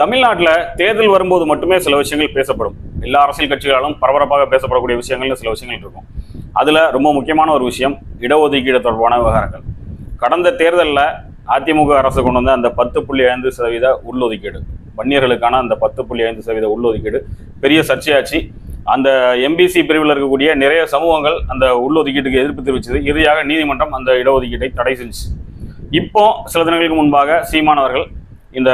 தமிழ்நாட்டில் தேர்தல் வரும்போது மட்டுமே சில விஷயங்கள் பேசப்படும். எல்லா அரசியல் கட்சிகளாலும் பரபரப்பாக பேசப்படக்கூடிய விஷயங்கள்னு சில விஷயங்கள் இருக்கும். அதில் ரொம்ப முக்கியமான ஒரு விஷயம் இடஒதுக்கீடு தொடர்பான விவகாரங்கள். கடந்த தேர்தலில் அதிமுக அரசு கொண்டு வந்த அந்த பத்து புள்ளி ஐந்து சதவீத உள்ளொதுக்கீடு வன்னியர்களுக்கான அந்த பத்து புள்ளி ஐந்து சதவீத உள்ளொதுக்கீடு பெரிய சர்ச்சையாச்சு. அந்த எம்பிசி பிரிவில் இருக்கக்கூடிய நிறைய சமூகங்கள் அந்த உள்ளொதுக்கீட்டுக்கு எதிர்ப்பு தெரிவித்தது இறுதியாக நீதிமன்றம் அந்த இடஒதுக்கீட்டை தடை செஞ்சுச்சு. இப்போ சில தினங்களுக்கு முன்பாக சீமானவர்கள் இந்த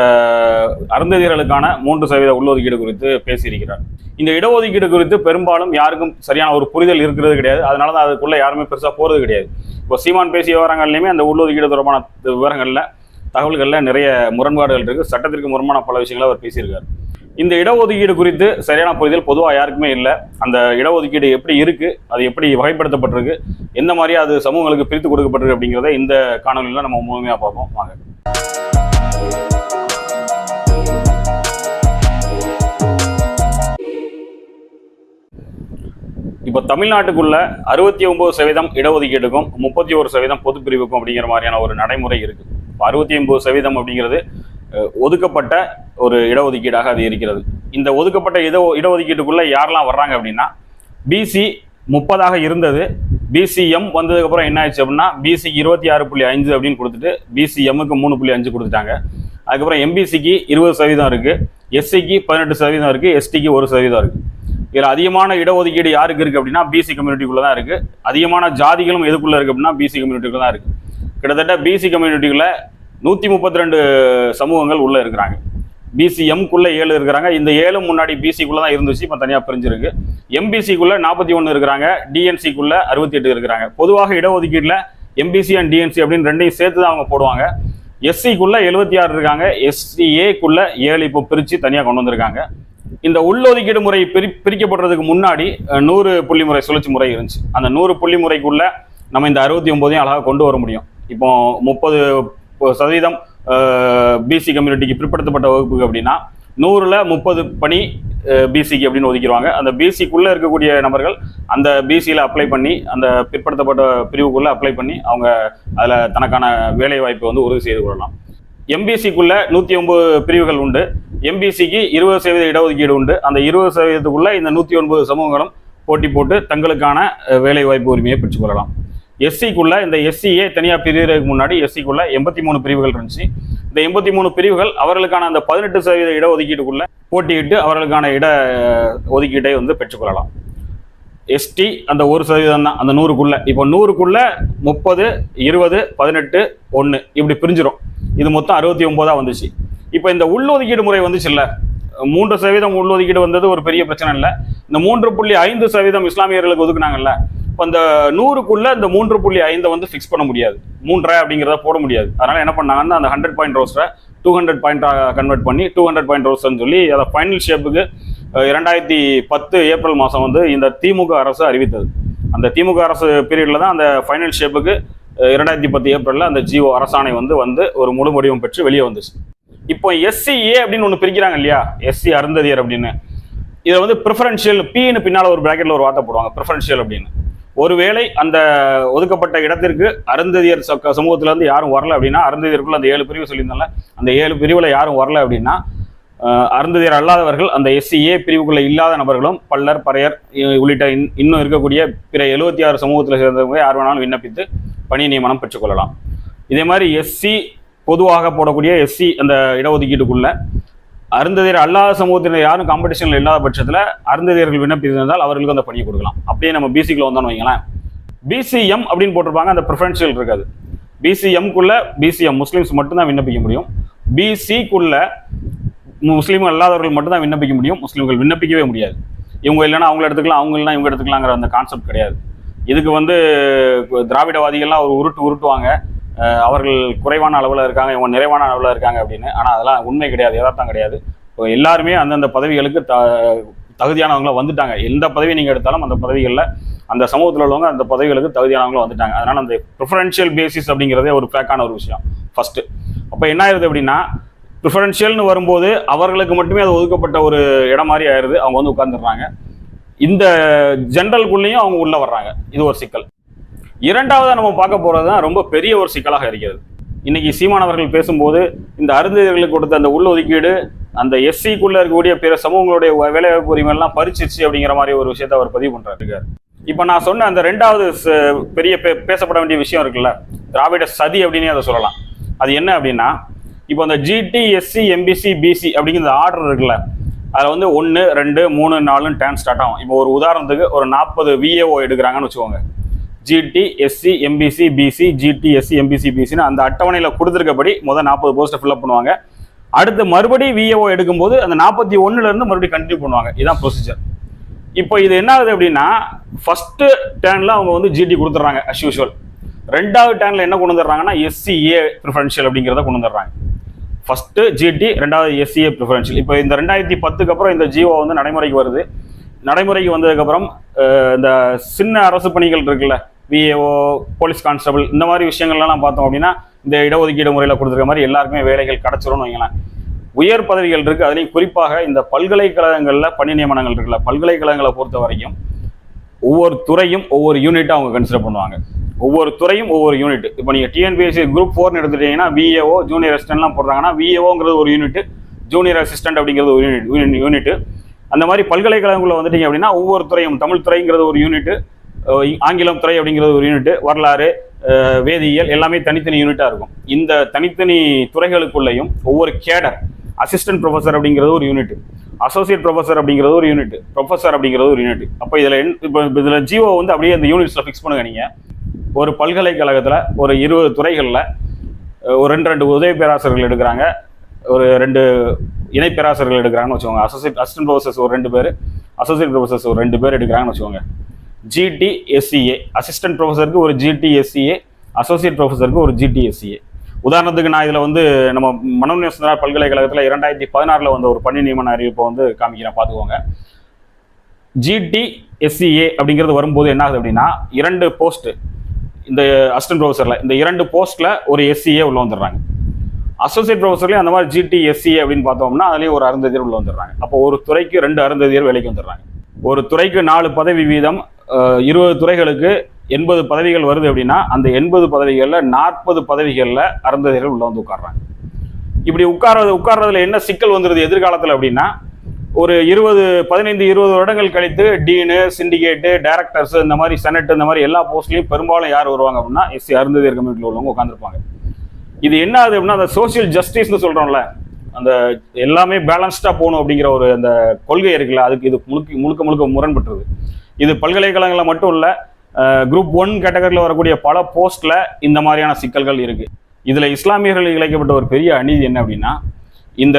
அருந்ததியர்களுக்கான மூன்று சதவீத உள்ஒதுக்கீடு குறித்து பேசியிருக்கிறார். இந்த இடஒதுக்கீடு குறித்து பெரும்பாலும் யாருக்கும் சரியான ஒரு புரிதல் இருக்கிறது கிடையாது. அதனால தான் அதுக்குள்ள யாருமே பெருசாக போகிறது கிடையாது. இப்போ சீமான் பேசிய விவரங்கள்லையுமே அந்த உள்ஒதுக்கீடு தொடர்பான விவரங்களில் தகவல்களில் நிறைய முரண்பாடுகள் இருக்குது சட்டத்திற்கு முரண்பான பல விஷயங்களை அவர் பேசியிருக்கார். இந்த இடஒதுக்கீடு குறித்து சரியான புரிதல் பொதுவாக யாருக்குமே இல்லை. அந்த இடஒதுக்கீடு எப்படி இருக்குது அது எப்படி வகைப்படுத்தப்பட்டிருக்கு எந்த மாதிரி அது சமூகங்களுக்கு பிரித்து கொடுக்கப்பட்டிருக்கு அப்படிங்கிறத இந்த காணொலியில் நம்ம முழுமையாக பார்ப்போம். வாங்க. தமிழ்நாட்டுக்குள்ள அறுபத்தி ஒன்பது சதவீதம் இடஒதுக்கீடுக்கும் முப்பத்தி ஒரு சதவீதம் பொது பிரிவுக்கும் அப்படிங்கிற மாதிரியான ஒரு நடைமுறை இருக்கு. இப்போ அறுபத்தி ஒன்பது சதவீதம் அப்படிங்கிறது ஒதுக்கப்பட்ட ஒரு இடஒதுக்கீடாக அது இருக்கிறது. இந்த ஒதுக்கப்பட்ட இட இடஒதுக்கீட்டுக்குள்ள யாரெல்லாம் வர்றாங்க அப்படின்னா பிசி முப்பதாக இருந்தது. பிசிஎம் வந்ததுக்கப்புறம் என்ன ஆயிடுச்சு அப்படின்னா பிசி இருபத்தி ஆறு புள்ளி அஞ்சு அப்படின்னு கொடுத்துட்டு பிசிஎம்முக்கு மூணு புள்ளி அஞ்சு கொடுத்துட்டாங்க. அதுக்கப்புறம் எம்பிசிக்கு இருபது சதவீதம் இருக்கு. எஸ்சிக்கு பதினெட்டு சதவீதம் இருக்கு. எஸ்டிக்கு ஒரு சதவீதம் இருக்கு. இதில் அதிகமான இடஒதுக்கீடு யாருக்கு இருக்குது அப்படின்னா பிசி கம்யூனிட்டிக்குள்ளே தான் இருக்குது அதிகமான ஜாதிகளும் எதுக்குள்ளே இருக்குது அப்படின்னா பிசி கம்யூனிட்டிக்குள்ளே தான் இருக்குது கிட்டத்தட்ட பிசி கம்யூனிட்டிக்குள்ளே நூற்றி முப்பத்தி ரெண்டு சமூகங்கள் உள்ளே இருக்கிறாங்க. பிசிஎம்குள்ளே ஏழு இருக்கிறாங்க. இந்த ஏழு முன்னாடி பிசிக்குள்ளே தான் இருந்துச்சு இப்போ தனியாக பிரிஞ்சிருக்கு. எம்பிசிக்குள்ளே நாற்பத்தி ஒன்று இருக்கிறாங்க. டிஎன்சிக்குள்ளே அறுபத்தி எட்டு இருக்கிறாங்க. பொதுவாக இடஒதுக்கீட்டில் எம்பிசி அண்ட் டிஎன்சி அப்படின்னு ரெண்டையும் சேர்த்து தான் அவங்க போடுவாங்க. எஸ்சிக்குள்ளே எழுபத்தி ஆறு இருக்காங்க. எஸ்சிஏக்குள்ளே ஏழு இப்போ பிரித்து தனியாக கொண்டு வந்திருக்காங்க. இந்த உள்ளொதுக்கீடு முறை பிரி பிரிக்கப்படுறதுக்கு முன்னாடி நூறு புள்ளி முறை சுழற்சி முறை இருந்துச்சு. அந்த நூறு புள்ளி முறைக்குள்ள நம்ம இந்த அறுபத்தி ஒன்பதையும் அழகாக கொண்டு வர முடியும். இப்போ முப்பது சதவீதம் பிசி கம்யூனிட்டிக்கு பிற்படுத்தப்பட்ட வகுப்புக்கு அப்படின்னா நூறுல முப்பது பணி பிசிக்கு அப்படின்னு ஒதுக்கிடுவாங்க. அந்த பிசிக்குள்ளே இருக்கக்கூடிய நபர்கள் அந்த பிசியில் அப்ளை பண்ணி அந்த பிற்படுத்தப்பட்ட பிரிவுக்குள்ளே அப்ளை பண்ணி அவங்க அதில் தனக்கான வேலை வாய்ப்பை வந்து உறுதி செய்து கொள்ளலாம். எம்பிசிக்குள்ளே நூற்றி ஒம்பது பிரிவுகள் உண்டு. எம்பிசிக்கு இருபது சதவீத இடஒதுக்கீடு உண்டு. அந்த இருபது சதவீதத்துக்குள்ள இந்த நூற்றி ஒன்பது சமூகங்களும் போட்டி போட்டு தங்களுக்கான வேலை வாய்ப்பு உரிமையை பெற்றுக்கொள்ளலாம் எஸ்சிக்குள்ள இந்த எஸ்சியே தனியாக பிரிவுறதுக்கு முன்னாடி எஸ்சிக்குள்ள எண்பத்தி மூணு பிரிவுகள் இருந்துச்சு. இந்த எண்பத்தி மூணு பிரிவுகள் அவர்களுக்கான அந்த பதினெட்டு சதவீத இடஒதுக்கீட்டுக்குள்ள போட்டியிட்டு அவர்களுக்கான இட ஒதுக்கீட்டை வந்து பெற்றுக்கொள்ளலாம் எஸ்டி அந்த ஒரு சதவீதம் தான். அந்த நூறுக்குள்ள. இப்போ நூறுக்குள்ள முப்பது இருபது பதினெட்டு ஒன்று இப்படி பிரிஞ்சிடும் இது மொத்தம் அறுபத்தி ஒன்பதா வந்துச்சு. இப்போ இந்த உள்ளொதுக்கீடு முறை வந்துச்சுல்ல மூன்று சதவீதம் உள்ளொதுக்கீடு வந்தது ஒரு பெரிய பிரச்சனை இல்லை. இந்த மூன்று புள்ளி ஐந்து சதவீதம் இஸ்லாமியர்களுக்கு ஒதுக்குனாங்கல்ல இப்போ இந்த நூறுக்குள்ள இந்த மூன்று புள்ளி ஐந்தை வந்து ஃபிக்ஸ் பண்ண முடியாது. மூன்றரை அப்படிங்கிறத போட முடியாது. அதனால என்ன பண்ணாங்கன்னா அந்த ஹண்ட்ரட் பாயிண்ட் ரோஸ்ட்டை டூ ஹண்ட்ரட் பாயிண்டாக கன்வெர்ட் பண்ணி டூ ஹண்ட்ரட் பாயிண்ட் ரோஸ்ட்னு சொல்லி அதை ஃபைனல் ஷேப்புக்கு இரண்டாயிரத்தி பத்து ஏப்ரல் மாதம் வந்து இந்த திமுக அரசு அறிவித்தது. அந்த திமுக அரசு பீரியடில் தான் அந்த ஃபைனல் ஷேப்புக்கு இரண்டாயிரத்தி பத்து ஏப்ரலில் அந்த ஜிஓ அரசாணை வந்து வந்து ஒரு முழு முடிவும் பெற்று வெளியே வந்துச்சு. இப்போ எஸ்சிஏ அப்படின்னு ஒன்று பிரிக்கிறாங்க இல்லையா? எஸ்சி அருந்ததியர் அப்படின்னு. இதை வந்து ப்ரிஃபரன்ஷியல் பின்னு பின்னால் ஒரு ப்ராக்கெட்டில் ஒரு வார்த்தை போடுவாங்க ப்ரிஃபரன்ஷியல் அப்படின்னு. ஒருவேளை அந்த ஒதுக்கப்பட்ட இடத்திற்கு அருந்ததியர் ச- சமூகத்துல இருந்து யாரும் வரல அப்படின்னா அருந்ததியருக்குள்ள அந்த ஏழு பிரிவு சொல்லியிருந்தால அந்த ஏழு பிரிவில் யாரும் வரல அப்படின்னா அருந்ததியர் அல்லாதவர்கள் அந்த எஸ்சிஏ பிரிவுக்குள்ள இல்லாத நபர்களும் பல்லர் பறையர் இ- உள்ளிட்ட இன்- இன்னும் இருக்கக்கூடிய பிற எழுபத்தி ஆறு சமூகத்தில் சேர்ந்தவங்க யார் வேணாலும் விண்ணப்பித்து பணி நியமனம் பெற்றுக்கொள்ளலாம். இதே மாதிரி எஸ்சி பொதுவாக போடக்கூடிய எஸ்சி அந்த இடஒதுக்கீட்டுக்குள்ள. அருந்ததியர் அல்லாத சமூகத்தினர் யாரும் காம்படிஷனில் இல்லாத பட்சத்தில் அருந்ததியர்கள் விண்ணப்பித்திருந்தால் அவர்களுக்கு அந்த பணியை கொடுக்கலாம். அப்படியே நம்ம பிசிக்குள்ள வந்தோம்னு வைங்களேன். பிசிஎம் அப்படின்னு போட்டிருப்பாங்க அந்த ப்ரிஃபரன்ஷியல் இருக்காது. பிசிஎம்குள்ள பிசிஎம் முஸ்லீம்ஸ் மட்டும்தான் விண்ணப்பிக்க முடியும். பிசிக்குள்ள முஸ்லீம்கள் அல்லாதவர்கள் மட்டும்தான் விண்ணப்பிக்க முடியும். முஸ்லீம்கள் விண்ணப்பிக்கவே முடியாது. இவங்க இல்லைனா அவங்கள எடுத்துக்கலாம் அவங்க இல்லைனா இவங்க எடுத்துக்கலாங்கிற அந்த கான்செப்ட் கிடையாது. இதுக்கு வந்து திராவிடவாதிகள்லாம் ஒரு உருட்டு உருட்டுவாங்க. அவர்கள் குறைவான அளவில் இருக்காங்க இவங்க நிறைவான அளவில் இருக்காங்க அப்படின்னு. ஆனால் அதெல்லாம் உண்மை கிடையாது யதார்த்தம் கிடையாது. இப்போ எல்லாருமே அந்தந்த பதவிகளுக்கு த தகுதியானவங்களாம் வந்துட்டாங்க. எந்த பதவி நீங்கள் எடுத்தாலும் அந்த பதவிகளில் அந்த சமூகத்தில் உள்ளவங்க அந்த பதவிகளுக்கு தகுதியானவங்களும் வந்துட்டாங்க. அதனால் அந்த ப்ரிஃபரன்ஷியல் பேசிஸ் அப்படிங்கிறதே ஒரு ஃபேக்கான ஒரு விஷயம் ஃபஸ்ட்டு அப்போ என்ன ஆயிருது அப்படின்னா ப்ரிஃபரன்ஷியல்னு வரும்போது அவர்களுக்கு மட்டுமே அது ஒதுக்கப்பட்ட ஒரு இடம் மாதிரி ஆயிடுது அவங்க வந்து உட்காந்துடுறாங்க இந்த ஜென்ரல்குள்ளேயும் அவங்க உள்ளே வர்றாங்க. இது ஒரு சிக்கல். இரண்டாவதாக நம்ம பார்க்க போகிறது தான் ரொம்ப பெரிய ஒரு சிக்கலாக இருக்கிறது. இன்னைக்கு சீமானவர்கள் பேசும்போது இந்த அருந்தியர்களுக்கு கொடுத்த அந்த உள்ளொதுக்கீடு அந்த எஸ்சிக்குள்ளே இருக்கக்கூடிய பிற சமூகங்களுடைய வேலைவாய்ப்பு உரிமையெல்லாம் பறிச்சிருச்சு அப்படிங்கிற மாதிரி ஒரு விஷயத்த அவர் பதிவு பண்ணுறாரு இப்போ நான் சொன்ன அந்த ரெண்டாவது ச- பெரிய பே- பேசப்பட வேண்டிய விஷயம் இருக்குல்ல திராவிட சதி அப்படின்னே அதை சொல்லலாம். அது என்ன அப்படின்னா இப்போ அந்த ஜிடி எஸ்சி எம்பிசி பிசி அப்படிங்கிற ஆர்டர் இருக்குல்ல அதில் வந்து ஒன்று ரெண்டு மூணு நாலுன்னு டேன் ஸ்டார்ட் ஆகும். இப்போ ஒரு உதாரணத்துக்கு ஒரு நாற்பது விஏஓ எடுக்கிறாங்கன்னு வச்சுக்கோங்க. GT SC MBC BC GT SC MBC பிசின்னு அந்த அட்டவணையில் கொடுத்துருக்கபடி முதல் நாற்பது போஸ்ட்டை ஃபில்அப் பண்ணுவாங்க. அடுத்து மறுபடியும் விஏஓ எடுக்கும்போது அந்த நாற்பத்தி ஒன்றுலேருந்து மறுபடியும் கண்டினியூ பண்ணுவாங்க. இதுதான் ப்ரொசீஜர் இப்போ இது என்ன ஆகுது அப்படின்னா ஃபஸ்ட்டு டேர்னில் அவங்க வந்து ஜிடி கொடுத்துட்றாங்க அஸ் யூஷுவல் ரெண்டாவது டேர்னில் என்ன கொண்டு வந்துடுறாங்கன்னா எஸ்சிஏ ப்ரிஃபரன்ஷியல் அப்படிங்கிறத கொண்டு வந்துடுறாங்க. ஃபஸ்ட்டு ஜிடி ரெண்டாவது எஸ்சிஏ ப்ரிஃபரன்ஷியல் இப்போ இந்த ரெண்டாயிரத்தி பத்துக்கு அப்புறம் இந்த ஜிஓ வந்து நடைமுறைக்கு வருது. நடைமுறைக்கு வந்ததுக்கப்புறம் இந்த சின்ன அரசு பணிகள் இருக்குல்ல விஏஓ போலீஸ் கான்ஸ்டபிள் இந்த மாதிரி விஷயங்கள்லாம் பார்த்தோம் அப்படின்னா இந்த இடஒதுக்கீடு முறையில் கொடுத்துருக்க மாதிரி எல்லாருக்குமே வேலைகள் கிடச்சிரும்னு வைங்களேன். உயர் பதவிகள் இருக்குது அதுலேயும் குறிப்பாக இந்த பல்கலைக்கழகங்களில் பணி நியமனங்கள் இருக்குல்ல பல்கலைக்கழகங்களை பொறுத்த வரைக்கும் ஒவ்வொரு துறையும் ஒவ்வொரு யூனிட்டாக அவங்க கன்சிடர் பண்ணுவாங்க. ஒவ்வொரு துறையும் ஒவ்வொரு யூனிட் இப்போ நீங்கள் டிஎன்பிஎஸ்சி குரூப் ஃபோர்னு எடுத்துட்டீங்கன்னா விஏஓ ஜூனியர் அசிஸ்டன்ட்லாம் போடுறாங்கன்னா விஏஓங்கிறது ஒரு யூனிட் ஜூனியர் அசிஸ்டன்ட் அப்படிங்கிறது ஒரு யூனிட் யூனிட் அந்த மாதிரி பல்கலைக்கழகங்களில் வந்துட்டீங்க அப்படின்னா ஒவ்வொரு துறையும் தமிழ் துறைங்கிறது ஒரு யூனிட் ஆங்கிலம் துறை அப்படிங்கிறது ஒரு யூனிட் வரலாறு வேதியியல் எல்லாமே தனித்தனி யூனிட்டாக இருக்கும். இந்த தனித்தனி துறைகளுக்குள்ளேயும் ஒவ்வொரு கேடர் அசிஸ்டன்ட் ப்ரொஃபஸர் அப்படிங்கிறது ஒரு யூனிட் அசோசியேட் ப்ரொஃபஸர் அப்படிங்கிறது ஒரு யூனிட் ப்ரொஃபஸர் அப்படிங்கிறது ஒரு யூனிட் அப்போ இதில் இப்போ இதில் ஜிஓ வந்து அப்படியே அந்த யூனிட்ஸில் ஃபிக்ஸ் பண்ணுங்க நீங்கள் ஒரு பல்கலைக்கழகத்தில் ஒரு இருபது துறைகளில் ஒரு ரெண்டு ரெண்டு உதவி பேராசிரியர்கள் எடுக்கிறாங்க. ஒரு ரெண்டு இணை பேராசிரியர்கள் எடுக்கிறாங்கன்னு வச்சுக்கோங்க. அசோசியேட் அசிஸ்டன்ட் ப்ரொஃபஸர்ஸ் ஒரு ரெண்டு பேர் அசோசியேட் ப்ரொஃபஸர்ஸ் ஒரு ரெண்டு பேர் எடுக்கிறாங்கன்னு வச்சுக்கோங்க. ஜிடிஎஸ்சிஏ அசிஸ்டன்ட் ப்ரொஃபஸருக்கு ஒரு ஜிடிஎஸ்சிஏ அசோசியேட் ப்ரொஃபஸருக்கு ஒரு ஜிடிஎஸ்சிஏ உதாரணத்துக்கு நான் இதில் வந்து நம்ம மனோன்ய சுந்தரார் பல்கலைக்கழகத்தில் இரண்டாயிரத்தி பதினாறில் வந்த ஒரு பணி நியமன அறிவிப்பை வந்து காமிக்கிறேன் பார்த்துக்கோங்க. ஜிடிஎஸ்சிஏ அப்படிங்கிறது வரும்போது என்ன ஆகுது அப்படின்னா இரண்டு போஸ்ட் இந்த அசிஸ்டன்ட் ப்ரொஃபஸரில் இந்த இரண்டு போஸ்ட்டில் ஒரு எஸ்சிஏ உள்ள வந்துடுறாங்க. அசோசியேட் ப்ரொஃபஸர்லேயும் அந்த மாதிரி ஜிடிஎஸ்சி அப்படின்னு பார்த்தோம்னா அதுலேயும் ஒரு அருந்ததியர் உள்ள வந்துடுறாங்க. அப்போ ஒரு துறைக்கு ரெண்டு அருந்ததியர் வேலைக்கு வந்துடுறாங்க. ஒரு துறைக்கு நாலு பதவி வீதம் இருபது துறைகளுக்கு எண்பது பதவிகள் வருது அப்படின்னா அந்த எண்பது பதவிகளில் நாற்பது பதவிகளில் அருந்ததியர்கள் உள்ள வந்து உட்கார்றாங்க. இப்படி உட்கார்றது உட்கார்றதுல என்ன சிக்கல் வந்துருது எதிர்காலத்தில் அப்படின்னா ஒரு இருபது பதினைந்து இருபது வருடங்கள் கழித்து டீனு சிண்டிகேட்டு டைரக்டர்ஸ் இந்த மாதிரி செனட் இந்த மாதிரி எல்லா போஸ்ட்லையும் பெரும்பாலும் யார் வருவாங்க அப்படின்னா எஸ்சி அருந்ததியர் கம்யூனிட்டியில் உள்ளவங்க உட்காந்துருப்பாங்க இது என்ன ஆகுது அப்படின்னா அந்த சோசியல் ஜஸ்டிஸ்னு சொல்கிறோம்ல அந்த எல்லாமே பேலன்ஸ்டாக போகணும் அப்படிங்கிற ஒரு அந்த கொள்கை இருக்குல்ல அதுக்கு இது முழுக்க முழுக்க முழுக்க முரண்பட்டுருது. இது பல்கலைக்கழகங்களில் மட்டும் இல்லை குரூப் ஒன் கேட்டகரியில் வரக்கூடிய பல போஸ்ட்ல இந்த மாதிரியான சிக்கல்கள் இருக்கு. இதில் இஸ்லாமியர்கள் இழைக்கப்பட்ட ஒரு பெரிய அநீதி என்ன அப்படின்னா இந்த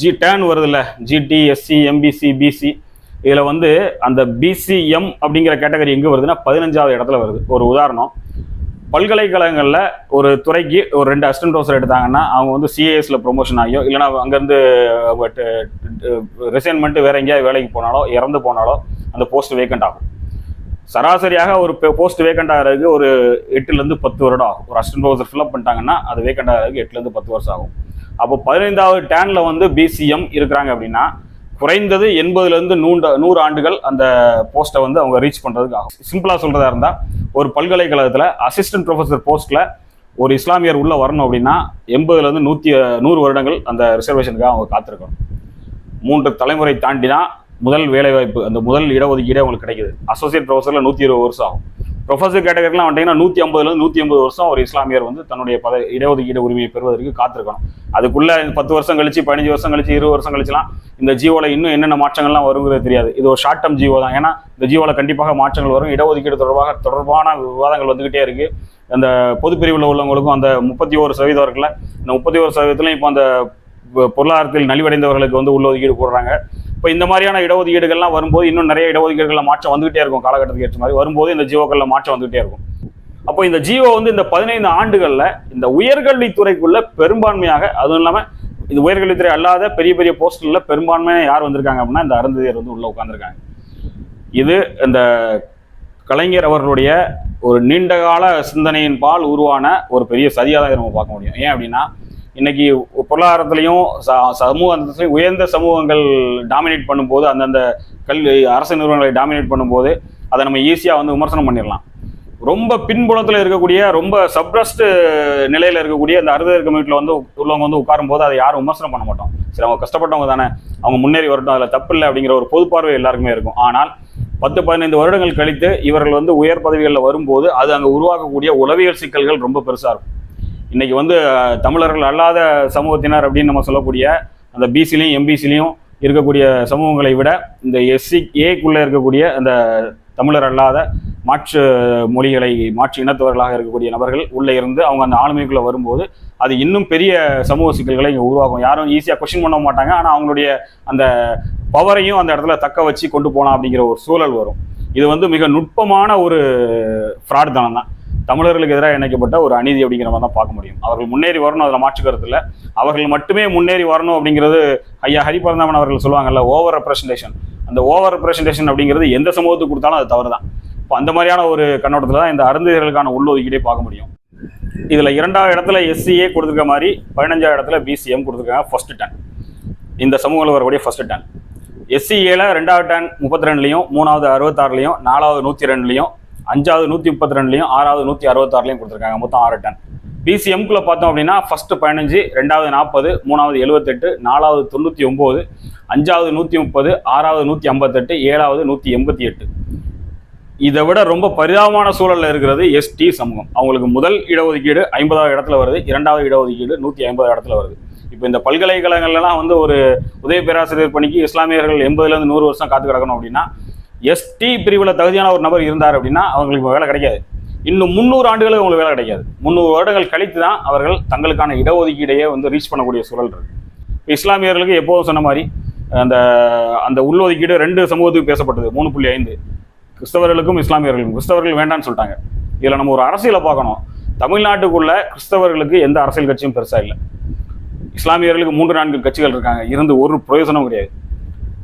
ஜி டேர்ன் வருதுல்ல ஜிடி எஸ்சி எம்பிசி பிசி இதில் வந்து அந்த பிசிஎம் அப்படிங்கிற கேட்டகரி எங்கே வருதுன்னா பதினஞ்சாவது இடத்துல வருது. ஒரு உதாரணம் பல்கலைக்கழகங்களில் ஒரு துறைக்கு ஒரு ரெண்டு அசிஸ்டன்ட் ப்ரொஃபஸர் எடுத்தாங்கன்னா அவங்க வந்து சிஏஎஸில் ப்ரொமோஷன் ஆகியோ இல்லைனா அங்கேருந்து ரிசைன்மெண்ட் வேற எங்கேயாவது வேலைக்கு போனாலோ இறந்து போனாலோ அந்த போஸ்ட் வேக்கண்ட் ஆகும். சராசரியாக ஒரு போஸ்ட் வேக்கண்ட் ஆகிறதுக்கு ஒரு எட்டுலேருந்து பத்து வருடம் ஆகும். ஒரு அசிஸ்டன்ட் ப்ரொஃபஸர் ஃபில்அப் பண்ணிட்டாங்கன்னா அது வேக்கண்ட் ஆகிறதுக்கு எட்டுலேருந்து பத்து வருஷம் ஆகும். அப்போ பதினைந்தாவது டேனில் வந்து பிசிஎம் இருக்கிறாங்க அப்படின்னா குறைந்தது எண்பதுலேருந்து நூண்ட நூறு ஆண்டுகள் அந்த போஸ்ட்டை வந்து அவங்க ரீச் பண்ணுறதுக்கு ஆகும். சிம்பிளாக சொல்கிறதா இருந்தால் ஒரு பல்கலைக்கழகத்தில் அசிஸ்டன்ட் ப்ரொஃபஸர் போஸ்ட்டில் ஒரு இஸ்லாமியர் உள்ளே வரணும் அப்படின்னா எண்பதுலேருந்து நூற்றி நூறு வருடங்கள் அந்த ரிசர்வேஷனுக்காக அவங்க காத்திருக்கணும். மூன்று தலைமுறை தாண்டி தான் முதல் வேலைவாய்ப்பு அந்த முதல் இடஒதுக்கீடே அவங்களுக்கு கிடைக்குது. அசோசியேட் ப்ரொஃபஸரில் நூற்றி இருபது வருஷம் ஆகும். ப்ரொஃபஸர் கேட்டகரிலாம் வந்துட்டீங்கன்னா நூற்றி ஐம்பதுலேருந்து நூற்றி ஐம்பது வருஷம் ஒரு இஸ்லாமியர் வந்து தன்னுடைய பத இடஒதுக்கீடு உரிமையை பெறுவதற்கு காத்திருக்கணும். அதுக்குள்ளே பத்து வருஷம் கழிச்சு பதினஞ்சு வருஷம் கழிச்சு இருபது வருஷம் கழிச்சுலாம் இந்த ஜீவோவில் இன்னும் என்னென்ன மாற்றங்கள்லாம் வருங்கிறது தெரியாது. இது ஒரு ஷார்ட் டர்ம் ஜியோ தான். ஏன்னா இந்த ஜீவோவில் கண்டிப்பாக மாற்றங்கள் வரும். இடஒதுக்கீடு தொடர்பாக தொடர்பான விவாதங்கள் வந்துக்கிட்டே இருக்குது அந்த பொதுப்பிரிவில் உள்ளவங்களுக்கும் அந்த முப்பத்தி ஒரு சதவீதம் இருக்குல்ல இந்த முப்பத்தி ஒரு சதவீதத்துலையும் இப்போ அந்த பொருளாதாரத்தில் நலிவடைந்தவர்களுக்கு வந்து உள்ளொதுக்கீடு போடுறாங்க. இப்போ இந்த மாதிரியான இடஒதுக்கீடுகள்லாம் வரும்போது இன்னும் நிறைய இடஒதுக்கீடுகள்ல மாற்றம் வந்துகிட்டே இருக்கும் காலகட்டத்துக்கு ஏற்ற மாதிரி. வரும்போது இந்த ஜியோக்கள்ல மாற்றம் வந்துகிட்டே இருக்கும். அப்போ இந்த ஜியோ வந்து இந்த பதினைந்து ஆண்டுகளில் இந்த உயர்கல்வித்துறைக்குள்ள பெரும்பான்மையாக அதுவும் இல்லாமல் இது உயர்கல்வித்துறை அல்லாத பெரிய பெரிய போஸ்ட்ல பெரும்பான்மையாக யார் வந்திருக்காங்க அப்படின்னா இந்த அருந்ததியர் வந்து உள்ளே உட்காந்துருக்காங்க இது இந்த கலைஞர் அவர்களுடைய ஒரு நீண்டகால சிந்தனையின் பால் உருவான ஒரு பெரிய சதியாக தான் நம்ம பார்க்க முடியும். ஏன் அப்படின்னா இன்னைக்கு பொருளாதாரத்திலையும் ச- சமூக அந்தஸ்திலையும் உயர்ந்த சமூகங்கள் டாமினேட் பண்ணும்போது அந்தந்த கல்வி அரசு நிறுவனங்களை டாமினேட் பண்ணும்போது அதை நம்ம ஈஸியாக வந்து விமர்சனம் பண்ணிடலாம். ரொம்ப பின்புலத்தில் இருக்கக்கூடிய ரொம்ப சப்ரஸ்ட் நிலையில் இருக்கக்கூடிய அந்த அறுதர் கம்யூனிட்டியில் வந்து உள்ளவங்க வந்து உட்காரும் போது அதை யாரும் விமர்சனம் பண்ண மாட்டோம். சரி அவங்க கஷ்டப்பட்டவங்க தானே அவங்க முன்னேறி வரட்டும் அதில் தப்பு இல்லை அப்படிங்கிற ஒரு பொது பார்வை எல்லாருக்குமே இருக்கும். ஆனால் பத்து பதினைந்து வருடங்கள் கழித்து இவர்கள் வந்து உயர் பதவிகளில் வரும்போது அது அங்கே உருவாக்கக்கூடிய உளவியல் சிக்கல்கள் ரொம்ப பெருசாக இருக்கும். இன்றைக்கி வந்து தமிழர்கள் அல்லாத சமூகத்தினர் அப்படின்னு நம்ம சொல்லக்கூடிய அந்த பிசிலையும் எம்பிசிலையும் இருக்கக்கூடிய சமூகங்களை விட இந்த எஸ்சி ஏக்குள்ளே இருக்கக்கூடிய அந்த தமிழர் அல்லாத மாற்று மொழிகளை மாற்று இனத்தவர்களாக இருக்கக்கூடிய நபர்கள் உள்ளே இருந்து அவங்க அந்த ஆளுமைக்குள்ளே வரும்போது அது இன்னும் பெரிய சமூக சிக்கல்களை இங்கே உருவாகும் யாரும் ஈஸியாக கொஷின் பண்ண மாட்டாங்க. ஆனால் அவங்களுடைய அந்த பவரையும் அந்த இடத்துல தக்க வச்சு கொண்டு போகலாம் அப்படிங்கிற ஒரு சூழல் வரும். இது வந்து மிக நுட்பமான ஒரு ஃப்ராட் தனம் தான். தமிழர்களுக்கு எதிராக இணைக்கப்பட்ட ஒரு அநீதி அப்படிங்கிற மாதிரி தான் பார்க்க முடியும். அவர்கள் முன்னேறி வரணும் அதில் மாற்று இல்லை. அவர்கள் மட்டுமே முன்னேறி வரணும் அப்படிங்கிறது ஐயா ஹரிபரந்தாமன் அவர்கள் சொல்லுவாங்கல்ல ஓவர் ரெப்ரசன்டேஷன் அந்த ஓவர் ரெப்ரசன்டேஷன் அப்படிங்கிறது எந்த சமூகத்துக்கு கொடுத்தாலும் அது தவறு தான் இப்போ அந்த மாதிரியான ஒரு கண்ணோட்டத்தில் தான் இந்த அருந்ததிகளுக்கான உள்ளொதுக்கீடே பார்க்க முடியும். இதில் இரண்டாவது இடத்துல எஸ்சிஏ கொடுத்துருக்க மாதிரி பதினஞ்சாவது இடத்துல பிசிஎம் கொடுத்துருக்காங்க ஃபர்ஸ்ட் டன் இந்த சமூகத்தில் வரக்கூடிய ஃபர்ஸ்ட் டன் எஸ்சிஏல ரெண்டாவது டன் முப்பத்தி ரெண்டுலையும் மூணாவது அறுபத்தாறுலையும் நாலாவது நூற்றி ரெண்டுலையும் அஞ்சாவது நூற்றி முப்பத்தி ரெண்டுலையும் ஆறாவது நூற்றி அறுபத்தாறுலையும் கொடுத்துருக்காங்க. மொத்தம் ஆறு டன். பிசிஎம்குள்ள பார்த்தோம் அப்படின்னா ஃபஸ்ட்டு பதினஞ்சு ரெண்டாவது நாற்பது மூணாவது எழுபத்தெட்டு நாலாவது தொண்ணூற்றி ஒம்பது அஞ்சாவது நூற்றி முப்பது ஆறாவது நூற்றி ஐம்பத்தெட்டு ஏழாவது நூற்றி எண்பத்தி எட்டு. இதை விட ரொம்ப பரிதாபமான சூழலில் இருக்கிறது எஸ்டி சமூகம். அவங்களுக்கு முதல் இடஒதுக்கீடு ஐம்பதாவது இடத்துல வருது இரண்டாவது இடஒதுக்கீடு நூற்றி ஐம்பது இடத்துல வருது. இப்போ இந்த பல்கலைக்கழகங்கள்லாம் வந்து ஒரு உதவி பேராசிரியர் பணிக்கு இஸ்லாமியர்கள் எண்பதுலேருந்து நூறு வருஷம் காத்து கிடக்கணும் அப்படின்னா எஸ்டி பிரிவில் தகுதியான ஒரு நபர் இருந்தார் அப்படின்னா அவங்களுக்கு வேலை கிடைக்காது. இன்னும் முந்நூறு ஆண்டுகளுக்கு அவங்களுக்கு வேலை கிடைக்காது. முந்நூறு வருடங்கள் கழித்து தான் அவர்கள் தங்களுக்கான இடஒதுக்கீடையே வந்து ரீச் பண்ணக்கூடிய சூழல் இருக்குது இஸ்லாமியர்களுக்கு எப்போதும் சொன்ன மாதிரி அந்த அந்த உள்ளொதுக்கீடு ரெண்டு சமூகத்துக்கு பேசப்பட்டது. மூணு புள்ளி ஐந்து. கிறிஸ்தவர்களுக்கும் இஸ்லாமியர்களுக்கும். கிறிஸ்தவர்கள் வேண்டான்னு சொல்லிட்டாங்க. இதில் நம்ம ஒரு அரசியலை பார்க்கணும். தமிழ்நாட்டுக்குள்ள கிறிஸ்தவர்களுக்கு எந்த அரசியல் கட்சியும் பெருசாக இல்லை. இஸ்லாமியர்களுக்கு மூன்று நான்கு கட்சிகள் இருக்காங்க. இருந்து ஒரு பிரயோஜனம் கிடையாது.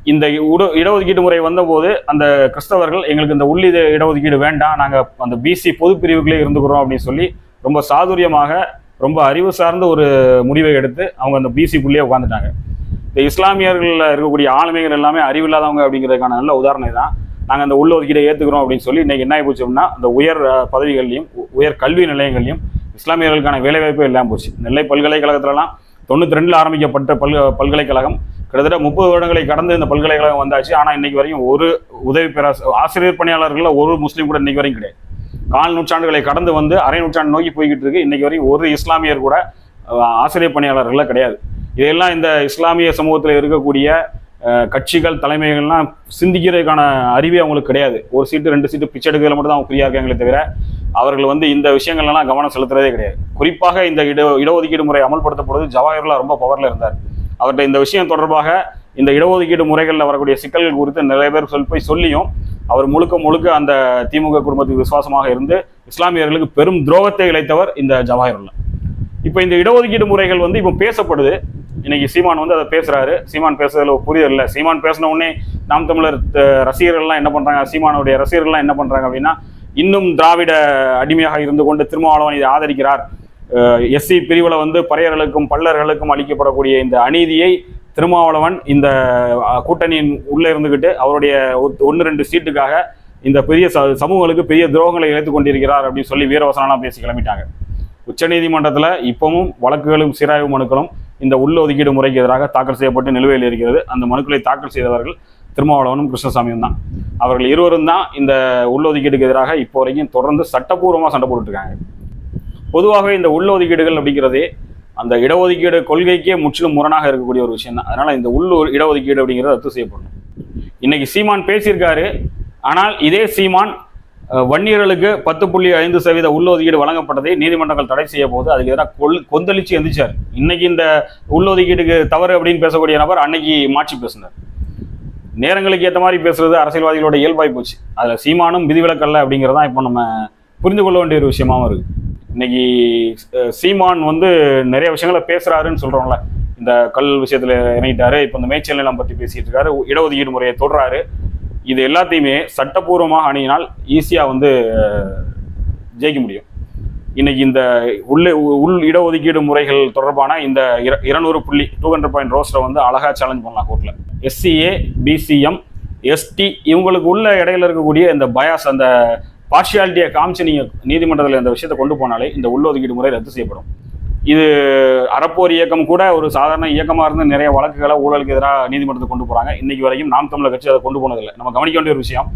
இந்த உட இடஒதுக்கீடு முறை வந்தபோது அந்த கிறிஸ்தவர்கள் எங்களுக்கு இந்த உள்ளித இடஒதுக்கீடு வேண்டாம் நாங்கள் அந்த பிசி பொது பிரிவுகளே இருந்துக்கிறோம் அப்படின்னு சொல்லி ரொம்ப சாதுரியமாக ரொம்ப அறிவு சார்ந்த ஒரு முடிவை எடுத்து அவங்க அந்த பிசிக்குள்ளேயே உட்காந்துட்டாங்க இந்த இஸ்லாமியர்களில் இருக்கக்கூடிய ஆளுமைகள் எல்லாமே அறிவில்லாதவங்க அப்படிங்கிறதுக்கான நல்ல உதாரணம் தான் நாங்கள் அந்த உள்ள ஒதுக்கீடை ஏற்றுக்கிறோம் அப்படின்னு சொல்லி இன்றைக்கி என்ன ஆகி போச்சு அப்படின்னா அந்த உயர் பதவிகள்லையும் உயர் கல்வி நிலையங்கள்லையும் இஸ்லாமியர்களுக்கான வேலைவாய்ப்பே இல்லாமல் போச்சு. நெல்லை பல்கலைக்கழகத்திலலாம் தொண்ணூற்றி ரெண்டில் ஆரம்பிக்கப்பட்ட பல் பல்கலைக்கழகம் கிட்டத்தட்ட முப்பது வருடங்களை கடந்து இந்த பல்கலைக்கழகம் வந்தாச்சு. ஆனால் இன்னைக்கு வரையும் ஒரு உதவி பெற ஆசிரியர் பணியாளர்களில் ஒரு முஸ்லீம் கூட இன்னைக்கு வரையும் கிடையாது. கால் நூற்றாண்டுகளை கடந்து வந்து அரை நூற்றாண்டு நோக்கி போய்கிட்டு இருக்கு. இன்னைக்கு வரையும் ஒரு இஸ்லாமியர் கூட ஆசிரியர் பணியாளர்களாக கிடையாது. இதையெல்லாம் இந்த இஸ்லாமிய சமூகத்தில் இருக்கக்கூடிய கட்சிகள் தலைமைகள்லாம் சிந்திக்கிறதுக்கான அறிவே அவங்களுக்கு கிடையாது. ஒரு சீட்டு ரெண்டு சீட்டு பிச்சை எடுக்கிறதுல மட்டும் தான் அவங்க ஃப்ரீயாக இருக்காங்களே தவிர அவர்கள் வந்து இந்த விஷயங்கள்லாம் கவனம் செலுத்துறதே கிடையாது. குறிப்பாக இந்த இட இடஒதுக்கீடு முறை அமல்படுத்தப்படுவது ஜவாஹர்லா ரொம்ப பவரில் இருந்தார். அவர்கிட்ட இந்த விஷயம் தொடர்பாக இந்த இடஒதுக்கீடு முறைகளில் வரக்கூடிய சிக்கல்கள் குறித்து நிறைய பேர் சொல் போய் சொல்லியும் அவர் முழுக்க முழுக்க அந்த திமுக குடும்பத்துக்கு விசுவாசமாக இருந்து இஸ்லாமியர்களுக்கு பெரும் துரோகத்தை இழைத்தவர் இந்த ஜவாஹர்லா இப்போ இந்த இடஒதுக்கீடு முறைகள் வந்து இப்போ பேசப்படுது. இன்னைக்கு சீமான் வந்து அதை பேசுறாரு. சீமான் பேசுறதுல ஒரு புரிதல் இல்லை சீமான் பேசின உடனே நாம் தமிழர் ரசிகர்கள்லாம் என்ன பண்றாங்க? சீமானுடைய ரசிகர்கள்லாம் என்ன பண்றாங்க அப்படின்னா இன்னும் திராவிட அடிமையாக இருந்து கொண்டு திருமாவளவன் இதை ஆதரிக்கிறார். எஸ்சி பிரிவில் வந்து பறையர்களுக்கும் பல்லர்களுக்கும் அளிக்கப்படக்கூடிய இந்த அநீதியை திருமாவளவன் இந்த கூட்டணியின் உள்ளே இருந்துக்கிட்டு அவருடைய ஒன்று ரெண்டு சீட்டுக்காக இந்த பெரிய ச- சமூகங்களுக்கு பெரிய துரோகங்களை இழைத்து கொண்டிருக்கிறார் அப்படின்னு சொல்லி வீரவசனம்லாம் பேசி கிளம்பிட்டாங்க. உச்சநீதிமன்றத்தில் இப்பவும் வழக்குகளும் சீராய்வு மனுக்களும் இந்த உள்ளொதுக்கீடு முறைக்கு எதிராக தாக்கல் செய்யப்பட்டு நிலுவையில் இருக்கிறது. அந்த மனுக்களை தாக்கல் செய்தவர்கள் திருமாவளவனும் கிருஷ்ணசாமியும் தான். அவர்கள் இருவரும் தான் இந்த உள்ளொதுக்கீடுக்கு எதிராக இப்போ வரைக்கும் தொடர்ந்து சட்டப்பூர்வமாக சண்டை போட்டுட்டிருக்காங்க பொதுவாகவே இந்த உள்ளொதுக்கீடுகள் அப்படிங்கிறதே அந்த இடஒதுக்கீடு கொள்கைக்கே முற்றிலும் முரணாக இருக்கக்கூடிய ஒரு விஷயம் தான் அதனால் இந்த உள்ளூர் இடஒதுக்கீடு அப்படிங்கிறது ரத்து செய்யப்படணும். இன்னைக்கு சீமான் பேசியிருக்காரு ஆனால் இதே சீமான் வன்னியர்களுக்கு பத்து புள்ளி ஐந்து சதவீத உள்ளொதுக்கீடு வழங்கப்பட்டதை நீதிமன்றங்கள் தடை செய்ய போது அதுக்கு எதிராக கொல் கொந்தளிச்சு எந்திரிச்சார். இன்னைக்கு இந்த உள்ளொதுக்கீடுக்கு தவறு அப்படின்னு பேசக்கூடிய நபர் அன்னைக்கு மாற்றி பேசினார். நேரங்களுக்கு ஏற்ற மாதிரி பேசுறது அரசியல்வாதிகளோட இயல்பாய் போச்சு. அதில் சீமானும் விதிவிலக்கல்ல அப்படிங்கிறதான் இப்போ நம்ம புரிந்து கொள்ள வேண்டிய ஒரு விஷயமாவும் இருக்குது இன்னைக்கு சீமான் வந்து நிறைய விஷயங்களை பேசுறாருன்னு சொல்றோம்ல. இந்த கல் விஷயத்துல இறங்கிட்டாரு. இப்போ இந்த மேய்ச்சல் நிலம் பத்தி பேசிட்டு இருக்காரு. இடஒதுக்கீடு முறையை தொடராரு இது எல்லாத்தையுமே சட்டப்பூர்வமாக அணுகினால் ஈஸியாக வந்து ஜெயிக்க முடியும். இன்னைக்கு இந்த உள்ளே உள் இடஒதுக்கீடு முறைகள் தொடர்பான இந்த இருநூறு புள்ளி டூ ஹண்ட்ரட் பாயிண்ட் ரோஸ்ல வந்து அழகா சேலஞ்ச் பண்ணலாம் கோர்ட்டில் எஸ்சிஏ பிசிஎம் எஸ்டி இவங்களுக்கு உள்ள இடையில இருக்கக்கூடிய இந்த பயாஸ் அந்த பார்ஷியாலிட்டியை காமிச்சு நீங்கள் நீதிமன்றத்தில் இந்த விஷயத்தை கொண்டு போனாலே இந்த உள்ளொதுக்கீடு முறை ரத்து செய்யப்படும். இது அறப்போர் இயக்கம் கூட ஒரு சாதாரண இயக்கமாக இருந்து நிறைய வழக்குகளை ஊழலுக்கு எதிராக நீதிமன்றத்துக்கு கொண்டு போகிறாங்க இன்னைக்கு வரைக்கும் நாம் தமிழர் கட்சி அதை கொண்டு போனதில்லை. நம்ம கவனிக்க வேண்டிய ஒரு விஷயம்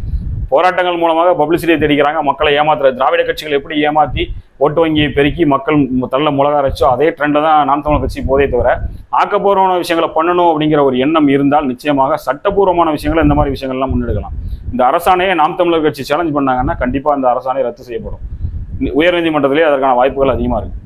போராட்டங்கள் மூலமாக பப்ளிசிட்டியை தெரிவிக்கிறாங்க மக்களை ஏமாத்துற திராவிட கட்சிகள் எப்படி ஏமாத்தி ஓட்டு வங்கியை பெருக்கி மக்கள் தள்ள முழக அரைச்சோ அதே ட்ரெண்டை தான் நாம் தமிழ் கட்சி போதே தவிர ஆக்கப்பூர்வமான விஷயங்களை பண்ணணும் அப்படிங்கிற ஒரு எண்ணம் இருந்தால் நிச்சயமாக சட்டப்பூர்வமான விஷயங்களை இந்த மாதிரி விஷயங்கள்லாம் முன்னெடுக்கலாம். இந்த அரசாணையை நாம் தமிழர் கட்சி சேலஞ்ச் பண்ணாங்கன்னா கண்டிப்பாக இந்த அரசாணை ரத்து செய்யப்படும். உயர்நீதிமன்றத்திலே அதற்கான வாய்ப்புகள் அதிகமாக இருக்குது